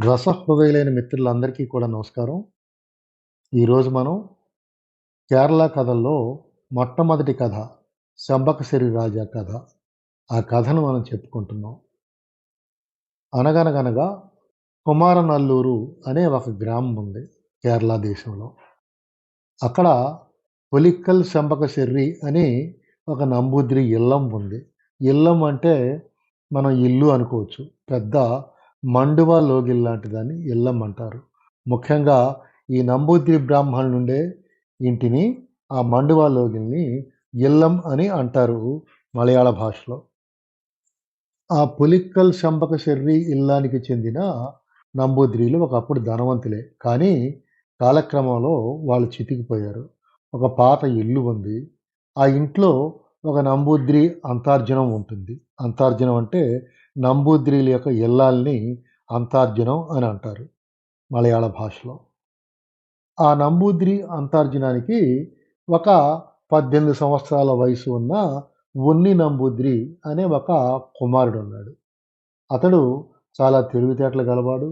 రసహృదయులైన మిత్రులందరికీ కూడా నమస్కారం. ఈరోజు మనం కేరళ కథల్లో మొట్టమొదటి కథ శంబకశరి రాజా' కథ. ఆ కథను మనం చెప్పుకుంటున్నాం. అనగనగనగా కుమారనల్లూరు అనే ఒక గ్రామం ఉంది కేరళ దేశంలో. అక్కడ పొలిక్కల్ శంబకశెర్రి అని ఒక నంబూద్రి ఇల్లం ఉంది. ఇల్లం అంటే మనం ఇల్లు అనుకోవచ్చు. పెద్ద మండువా లోగిల్ లాంటిదని ఇల్లం అంటారు. ముఖ్యంగా ఈ నంబూద్రి బ్రాహ్మణు నుండే ఇంటిని ఆ మండువా లోగిల్ని ఇల్లం అని అంటారు మలయాళ భాషలో. ఆ పులిక్కల్ శంబక శర్రి ఇల్లానికి చెందిన నంబూద్రీలు ఒకప్పుడు ధనవంతులే. కానీ కాలక్రమంలో వాళ్ళు చితికిపోయారు. ఒక పాత ఇల్లు ఉంది. ఆ ఇంట్లో ఒక నంబూద్రి అంతార్జనం ఉంటుంది. అంతార్జనం అంటే నంబూద్రీల యొక్క ఇల్లాల్ని అంతార్జునం అని అంటారు మలయాళ భాషలో. ఆ నంబూద్రి అంతార్జునానికి ఒక 18 సంవత్సరాల వయసు ఉన్న ఉన్ని నంబూద్రి అనే ఒక కుమారుడు ఉన్నాడు అతడు చాలా తెలివితేటలు గలవాడు.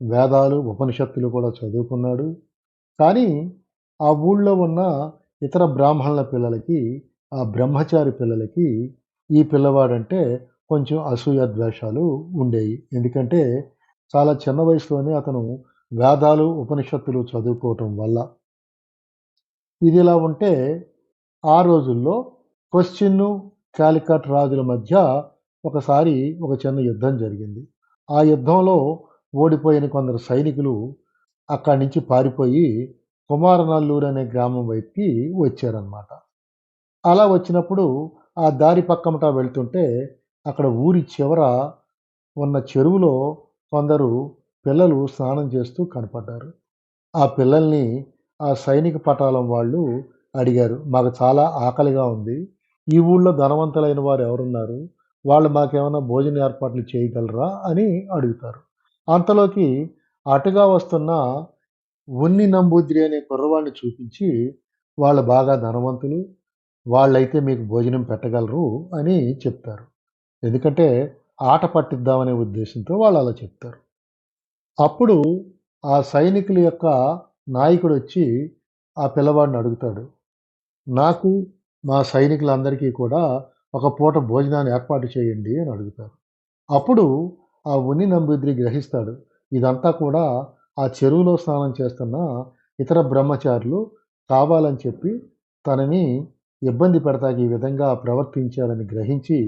వేదాలు, ఉపనిషత్తులు కూడా చదువుకున్నాడు. కానీ ఆ ఊళ్ళో ఉన్న ఇతర బ్రాహ్మణుల పిల్లలకి, ఆ బ్రహ్మచారి పిల్లలకి ఈ పిల్లవాడంటే కొంచెం అసూయ, ద్వేషాలు ఎందుకంటే చాలా చిన్న వయసులోనే అతను వేదాలు, ఉపనిషత్తులు చదువుకోవటం వల్ల. ఇదిలా ఉంటే ఆ రోజుల్లో క్వశ్చిన్ను కాలికట్ రాజుల మధ్య ఒకసారి ఒక చిన్న యుద్ధం జరిగింది. ఆ యుద్ధంలో ఓడిపోయిన కొందరు సైనికులు అక్కడి నుంచి పారిపోయి కుమారనల్లూరు అనే గ్రామం వైపుకి వచ్చారనమాట. అలా వచ్చినప్పుడు ఆ దారి పక్కమట వెళ్తుంటే అక్కడ ఊరి చివర ఉన్న చెరువులో కొందరు పిల్లలు స్నానం చేస్తూ కనపడ్డారు. ఆ పిల్లల్ని ఆ సైనిక పటాలం వాళ్ళు అడిగారు. మాకు చాలా ఆకలిగా ఉంది. ఈ ఊళ్ళో ధనవంతులైన వారు ఎవరున్నారు? వాళ్ళు మాకేమైనా భోజన ఏర్పాట్లు చేయగలరా? అని అడుగుతారు. అంతలోకి అటుగా వస్తున్న ఉన్ని నంబూద్రి అనే కుర్రవాడిని చూపించి వాళ్ళు బాగా ధనవంతులు. వాళ్ళైతే మీకు భోజనం పెట్టగలరు అని చెప్తారు. ఎందుకంటే ఆట పట్టిద్దామనే ఉద్దేశంతో వాళ్ళు అలా చెప్తారు. అప్పుడు ఆ సైనికుల యొక్క నాయకుడొచ్చి ఆ పిల్లవాడిని అడుగుతాడు. నాకు మా సైనికులందరికీ కూడా ఒక పూట భోజనాన్ని ఏర్పాటు చేయండి అని అడుగుతారు. అప్పుడు ఆ ఉన్ని నంబూద్రి గ్రహిస్తాడు. ఇదంతా కూడా ఆ చెరువులో స్నానం చేస్తున్న ఇతర బ్రహ్మచారులు కావాలని చెప్పి తనని ఇబ్బంది పెడతాకి ఈ విధంగా ప్రవర్తించారని గ్రహించి,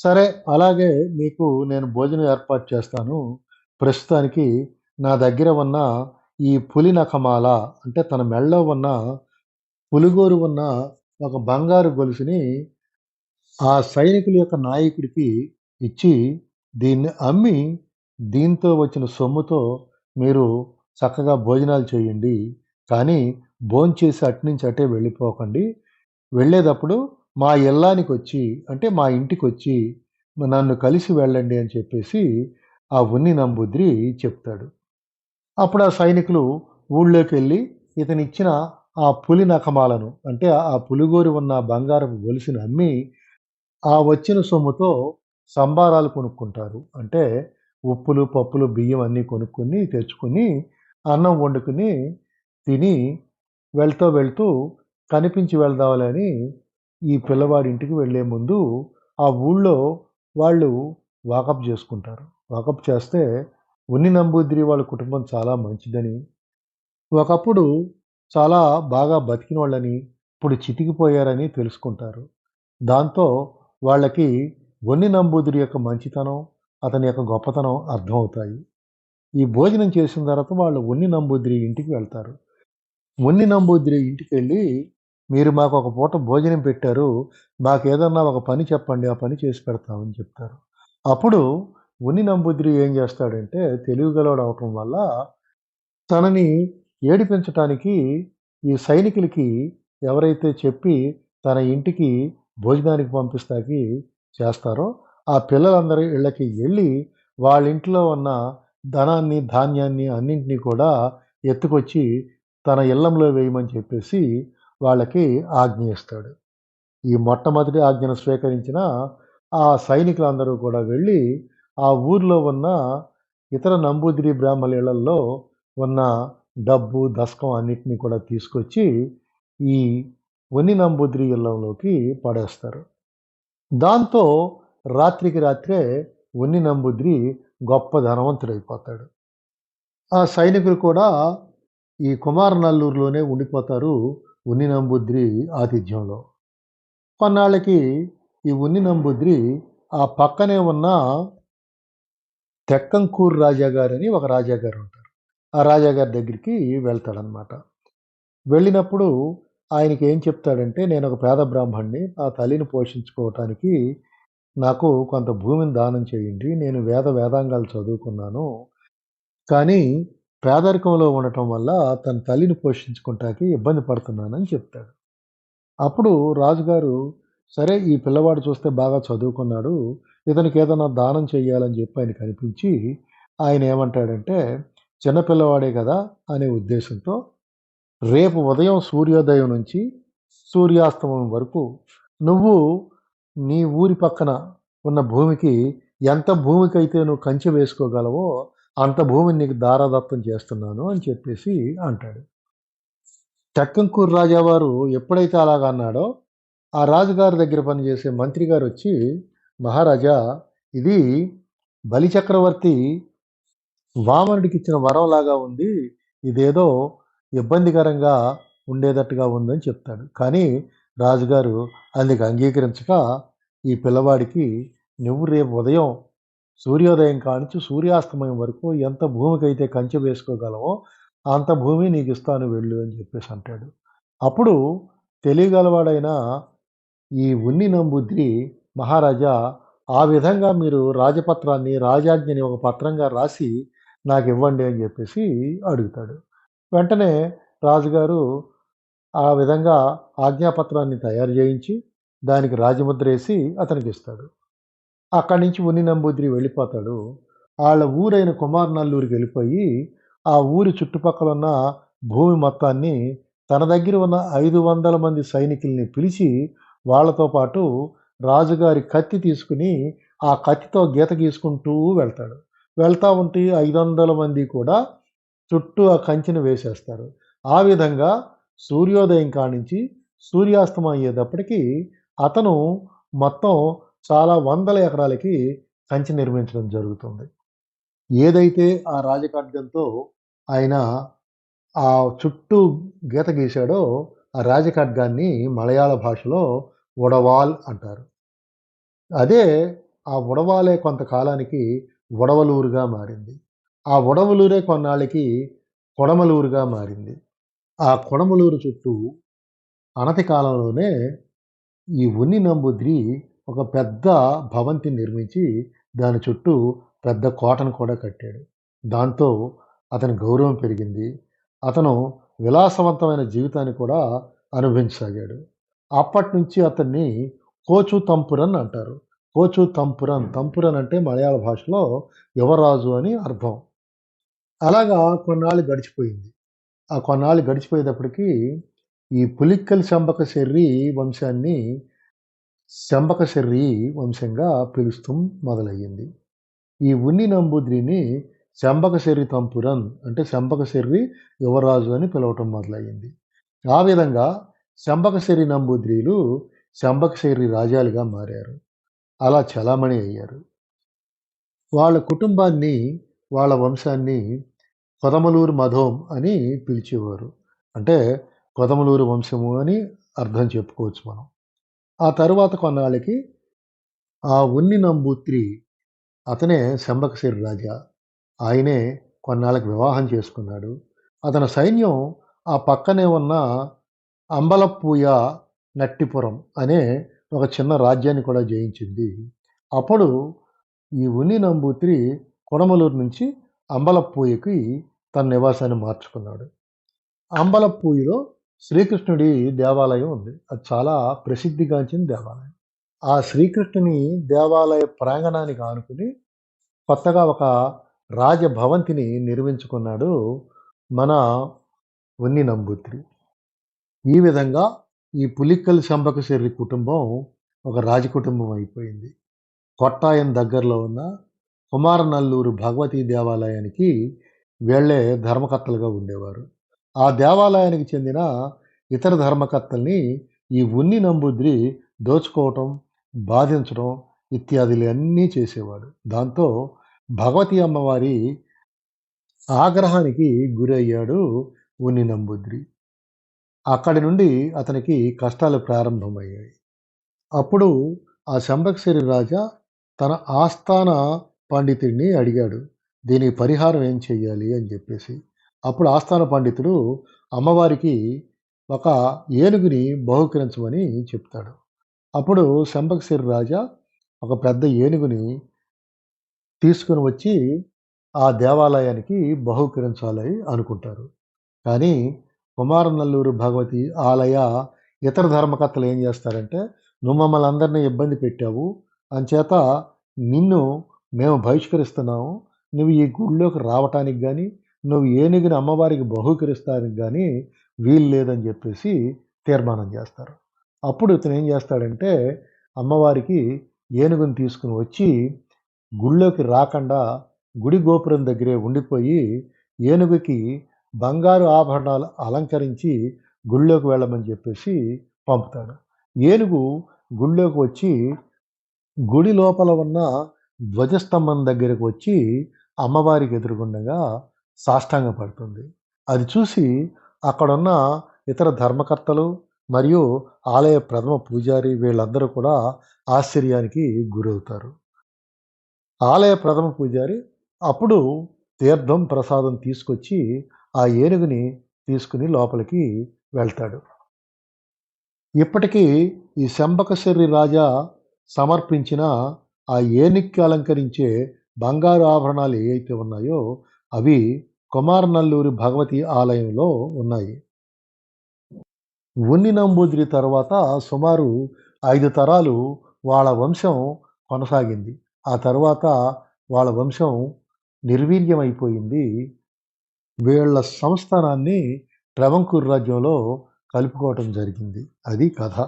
సరే అలాగే మీకు నేను భోజనం ఏర్పాటు చేస్తాను. ప్రస్తుతానికి నా దగ్గర ఉన్న ఈ పులి నఖమాల అంటే తన మెడలో ఉన్న పులిగోరు ఉన్న ఒక బంగారు గొలుసుని ఆ సైనికుల యొక్క నాయకుడికి ఇచ్చి దీన్ని అమ్మి దీంతో వచ్చిన సొమ్ముతో మీరు చక్కగా భోజనాలు చేయండి. కానీ భోంచేసి అట్నుంచి అటే వెళ్ళిపోకండి. వెళ్ళేటప్పుడు మా ఇల్లానికొచ్చి అంటే మా ఇంటికొచ్చి నన్ను కలిసి వెళ్ళండి అని చెప్పేసి ఆ ఉన్ని నంబుద్రి చెప్తాడు. అప్పుడు ఆ సైనికులు ఊళ్ళోకెళ్ళి ఇతనిచ్చిన ఆ పులి నఖమాలను అంటే ఆ పులిగోరు ఉన్న బంగారపు గొలుసుని అమ్మి ఆ వచ్చిన సొమ్ముతో సంబారాలు కొనుక్కుంటారు. అంటే ఉప్పులు, పప్పులు, బియ్యం అన్నీ కొనుక్కొని తెచ్చుకొని అన్నం వండుకొని తిని వెళ్తూ వెళ్తూ కనిపించి వెళ్దామని ఈ పిల్లవాడి ఇంటికి వెళ్ళే ముందు ఆ ఊళ్ళో వాళ్ళు వాకప్ చేసుకుంటారు. వాకప్ చేస్తే ఉన్ని నంబూద్రి వాళ్ళ కుటుంబం చాలా మంచిదని, ఒకప్పుడు చాలా బాగా బతికిన వాళ్ళని ఇప్పుడు చితికిపోయారని తెలుసుకుంటారు. దాంతో వాళ్ళకి ఉన్ని నంబూద్రి యొక్క మంచితనం, అతని యొక్క గొప్పతనం అర్థమవుతాయి. ఈ భోజనం చేసిన తర్వాత వాళ్ళు ఉన్ని నంబూద్రి ఇంటికి వెళ్తారు. ఉన్ని నంబూద్రి ఇంటికెళ్ళి మీరు మాకు ఒక పూట భోజనం పెట్టారు. మాకేదన్నా ఒక పని చెప్పండి. ఆ పని చేసి పెడతామని చెప్తారు. అప్పుడు ఉన్ని నంబూద్రి ఏం చేస్తాడంటే తెలివిగలవాడు అవటం వల్ల తనని ఏడిపించటానికి ఈ సైనికులకి ఎవరైతే చెప్పి తన ఇంటికి భోజనానికి పంపిస్తాకి చేస్తారో ఆ పిల్లలందరి ఇళ్ళకి వెళ్ళి వాళ్ళ ఇంట్లో ఉన్న ధనాన్ని, ధాన్యాన్ని అన్నింటినీ కూడా ఎత్తుకొచ్చి తన ఇల్లంలో వేయమని చెప్పేసి వాళ్ళకి ఆజ్ఞ ఇస్తాడు. ఈ మొట్టమొదటి ఆజ్ఞను స్వీకరించిన ఆ సైనికులందరూ కూడా వెళ్ళి ఆ ఊర్లో ఉన్న ఇతర నంబూదిరి బ్రాహ్మణులలో ఉన్న డబ్బు దశకం అన్నిటినీ కూడా తీసుకొచ్చి ఈ వని నంబూదిరి ఇళ్ళంలోకి పడేస్తారు. దాంతో రాత్రికి రాత్రే వన్ని నంబూద్రి గొప్ప ధనవంతుడైపోతాడు. ఆ సైనికులు కూడా ఈ కుమారనల్లూరులోనే ఉండిపోతారు. ఉన్ని నంబుద్రి ఆతిథ్యంలో. కొన్నాళ్ళకి ఈ ఉన్ని నంబుద్రి ఆ పక్కనే ఉన్న తెక్కంకూరు రాజా గారని ఒక రాజాగారు ఉంటారు. ఆ రాజాగారి దగ్గరికి వెళ్తాడనమాట వెళ్ళినప్పుడు ఆయనకి ఏం చెప్తాడంటే నేను ఒక పేద బ్రాహ్మణ్ణి ఆ తల్లిని పోషించుకోవటానికి నాకు కొంత భూమిని దానం చేయండి. నేను వేద వేదాంగాలు చదువుకున్నాను. కానీ పేదరికంలో ఉండటం వల్ల తన తల్లిని పోషించుకుంటాకి ఇబ్బంది పడుతున్నానని చెప్తాడు. అప్పుడు రాజుగారు సరే ఈ పిల్లవాడు చూస్తే బాగా చదువుకున్నాడు ఇతనికి ఏదైనా దానం చేయాలని చెప్పి ఆయన కనిపించి ఆయన ఏమంటాడంటే చిన్నపిల్లవాడే కదా అనే ఉద్దేశంతో రేపు ఉదయం సూర్యోదయం నుంచి సూర్యాస్తమయం వరకు నువ్వు నీ ఊరి పక్కన ఉన్న భూమికి ఎంత భూమికైతే నువ్వు కంచె వేసుకోగలవో అంత భూమిని నీకు దారాదత్తం చేస్తున్నాను అని చెప్పేసి అంటాడు. టెక్కంకూరు రాజావారు ఎప్పుడైతే అలాగ అన్నాడో ఆ రాజుగారి దగ్గర పనిచేసే మంత్రి గారు వచ్చి మహారాజా ఇది బలిచక్రవర్తి వామనుడికి ఇచ్చిన వరంలాగా ఉంది. ఇదేదో ఇబ్బందికరంగా ఉండేటట్టుగా ఉందని చెప్తాడు. కానీ రాజుగారు అందుకు అంగీకరించక ఈ పిల్లవాడికి నువ్వు రేపు ఉదయం సూర్యోదయం కానించి సూర్యాస్తమయం వరకు ఎంత భూమికైతే కంచె వేసుకోగలమో అంత భూమి నీకు ఇస్తాను వెళ్ళు అని చెప్పేసి అంటాడు. అప్పుడు తెలియగలవాడైన ఈ ఉన్ని నంబుద్రి మహారాజా ఆ విధంగా మీరు రాజపత్రాన్ని రాజాజ్ఞని ఒక పత్రంగా రాసి నాకు ఇవ్వండి అని చెప్పేసి అడుగుతాడు. వెంటనే రాజుగారు ఆ విధంగా ఆజ్ఞాపత్రాన్ని తయారు చేయించి దానికి రాజముద్ర వేసి అతనికి ఇస్తాడు. అక్కడి నుంచి ఉన్ని నంబూద్రి వెళ్ళిపోతాడు. వాళ్ళ ఊరైన కుమారనల్లూరికి వెళ్ళిపోయి ఆ ఊరి చుట్టుపక్కల ఉన్న భూమి మొత్తాన్ని తన దగ్గర ఉన్న ఐదు వందల మంది సైనికుల్ని పిలిచి వాళ్ళతో పాటు రాజుగారి కత్తి తీసుకుని ఆ కత్తితో గీత గీసుకుంటూ వెళ్తాడు. వెళ్తూ ఉంటే ఐదు వందల మంది కూడా చుట్టూ ఆ కంచెను వేసేస్తారు. ఆ విధంగా సూర్యోదయం కానించి సూర్యాస్తమం అయ్యేటప్పటికీ అతను మొత్తం చాలా వందల ఎకరాలకి కంచి నిర్మించడం జరుగుతుంది. ఏదైతే ఆ రాజఖడ్గంతో ఆయన ఆ చుట్టూ గీత గీశాడో ఆ రాజఖడ్గాన్ని మలయాళ భాషలో ఉడవాల్ అంటారు. అదే ఆ ఉడవాలే కొంతకాలానికి ఉడవలూరుగా మారింది. ఆ ఉడవలూరే కొన్నాళ్ళకి కొడమలూరుగా మారింది. ఆ కొడమలూరు చుట్టూ అనతి కాలంలోనే ఈ ఉన్ని నంబుద్రి ఒక పెద్ద భవంతిని నిర్మించి దాని చుట్టూ పెద్ద కోటను కూడా కట్టాడు. దాంతో అతని గౌరవం పెరిగింది. అతను విలాసవంతమైన జీవితాన్ని కూడా అనుభవించసాగాడు. అప్పటి నుంచి అతన్ని కోచు తంపురన్ అంటారు. కోచు తంపురన్ తంపురన్ అంటే మలయాళ భాషలో యువరాజు అని అర్థం. అలాగా కొన్నాళ్ళు గడిచిపోయింది. ఆ కొన్నాళ్ళు గడిచిపోయేటప్పటికీ ఈ పులిక్కల్ శంబక శర్రి వంశాన్ని శంబకశర్రి వంశంగా పిలుస్తూ మొదలయ్యింది. ఈ ఉన్ని నంబూద్రిని శంబకశర్రి తంపురన్ అంటే శంబకశర్రి యువరాజు అని పిలవటం మొదలయ్యింది. ఆ విధంగా శంబకశర్రి నంబూద్రీలు శంబకశర్రి రాజాలుగా మారారు. అలా చలామణి అయ్యారు. వాళ్ళ కుటుంబాన్ని వాళ్ళ వంశాన్ని కొదమలూరు మధోం అని పిలిచేవారు. అంటే కొదమలూరు వంశము అని అర్థం చెప్పుకోవచ్చు మనం. ఆ తరువాత కొన్నాళ్ళకి ఆ ఉన్ని నంబూత్రి అతనే శంబకశిరి రాజా. ఆయనే కొన్నాళ్ళకి వివాహం చేసుకున్నాడు. అతని సైన్యం ఆ పక్కనే ఉన్న అంబలపూయ నట్టిపురం అనే ఒక చిన్న రాజ్యాన్ని కూడా జయించింది. అప్పుడు ఈ ఉన్ని నంబూత్రి కొడమలూరు నుంచి అంబలపూయకి తన నివాసాన్ని మార్చుకున్నాడు. అంబలపూయిలో శ్రీకృష్ణుడి దేవాలయం ఉంది. అది చాలా ప్రసిద్ధిగాంచిన దేవాలయం. ఆ శ్రీకృష్ణుని దేవాలయ ప్రాంగణానికి ఆనుకుని కొత్తగా ఒక రాజభవంతిని నిర్మించుకున్నాడు మన ఉన్ని నంబూత్రి ఈ విధంగా ఈ పులిక్కల్ శంబకశర్రి కుటుంబం ఒక రాజకుటుంబం అయిపోయింది. కొట్టాయం దగ్గరలో ఉన్న కుమారనల్లూరు భగవతీ దేవాలయానికి వీళ్ళే ధర్మకర్తలుగా ఉండేవారు. ఆ దేవాలయానికి చెందిన ఇతర ధర్మకర్తల్ని ఈ ఉన్ని నంబూద్రి దోచుకోవటం బాధించడం ఇత్యాదులు అన్నీ చేసేవాడు. దాంతో భగవతి అమ్మవారి ఆగ్రహానికి గురయ్యాడు ఉన్ని నంబూద్రి. అక్కడి నుండి అతనికి కష్టాలు ప్రారంభమయ్యాయి. అప్పుడు ఆ శంభక్షరి రాజా తన ఆస్థాన పండితుడిని అడిగాడు దీనికి పరిహారం ఏం చెయ్యాలి? అని చెప్పేసి. అప్పుడు ఆస్థాన పండితుడు అమ్మవారికి ఒక ఏనుగుని బహుకరించమని చెప్తాడు. అప్పుడు శంబకశిరి రాజా ఒక పెద్ద ఏనుగుని తీసుకుని వచ్చి ఆ దేవాలయానికి బహుకరించాలి అనుకుంటారు. కానీ కుమారనల్లూరు భగవతి ఆలయ ఇతర ధర్మకర్తలు ఏం చేస్తారంటే నువ్వు మమ్మల్ని అందరినీ ఇబ్బంది పెట్టావు. అంచేత నిన్ను మేము బహిష్కరిస్తున్నాము. నువ్వు ఈ గుడిలోకి రావటానికి కానీ నువ్వు ఏనుగుని అమ్మవారికి బహుకరిస్తానికి కానీ వీలు లేదని చెప్పేసి తీర్మానం చేస్తారు. అప్పుడు ఇతను ఏం చేస్తాడంటే అమ్మవారికి ఏనుగుని తీసుకుని వచ్చి గుళ్ళోకి రాకుండా గుడి గోపురం దగ్గరే ఉండిపోయి ఏనుగుకి బంగారు ఆభరణాలు అలంకరించి గుళ్ళోకి వెళ్ళమని చెప్పేసి పంపుతాడు. ఏనుగు గుళ్ళోకి వచ్చి గుడి లోపల ఉన్న ధ్వజస్తంభం దగ్గరకు వచ్చి అమ్మవారికి ఎదురుగుండగా సాష్టాంగపడుతుంది. అది చూసి అక్కడున్న ఇతర ధర్మకర్తలు మరియు ఆలయ ప్రథమ పూజారి వీళ్ళందరూ కూడా ఆశ్చర్యానికి గురవుతారు. ఆలయ ప్రథమ పూజారి అప్పుడు తీర్థం ప్రసాదం తీసుకొచ్చి ఆ ఏనుగుని తీసుకుని లోపలికి వెళ్తాడు. ఇప్పటికీ ఈ శంబకశర్రి రాజా సమర్పించిన ఆ ఏనుక్కి అలంకరించే బంగారు ఆభరణాలు ఏవైతే ఉన్నాయో అవి కుమార్నల్లూరి భగవతి ఆలయంలో ఉన్నాయి. ఉన్ని నంబూదిరి తర్వాత సుమారు ఐదు తరాలు వాళ్ళ వంశం కొనసాగింది. ఆ తర్వాత వాళ్ళ వంశం నిర్వీర్యమైపోయింది. వీళ్ళ సంస్థానాన్ని ట్రవంకూర్ రాజ్యంలో కలుపుకోవటం జరిగింది. అది కథ.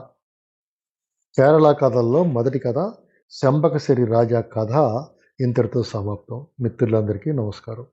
కేరళ కథల్లో మొదటి కథ శంబకశరి రాజా కథ ఇంతటితో సమాప్తం. మిత్రులందరికీ నమస్కారం.